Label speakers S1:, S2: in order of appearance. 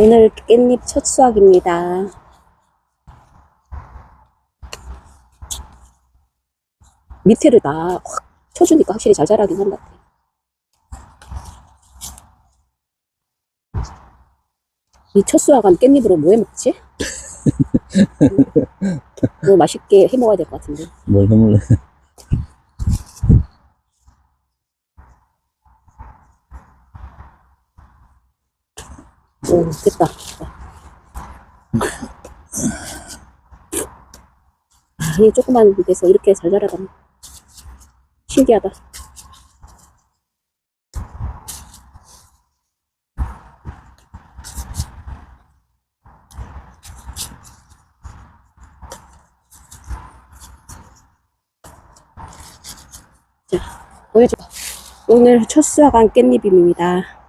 S1: 오늘 깻잎 첫 수확입니다. 밑에를 다 확 쳐주니까 확실히 잘 자라긴 한것 같아요. 이첫 수확한 깻잎으로 뭐 해 먹지? 뭐 맛있게 해 먹어야 될 것 같은데.
S2: 뭘 해물래?
S1: 오, 됐다. 아, 이 조그만 데서 이렇게 잘 자라가네. 신기하다. 자, 보여줘. 오늘 첫 수확한 깻잎입니다.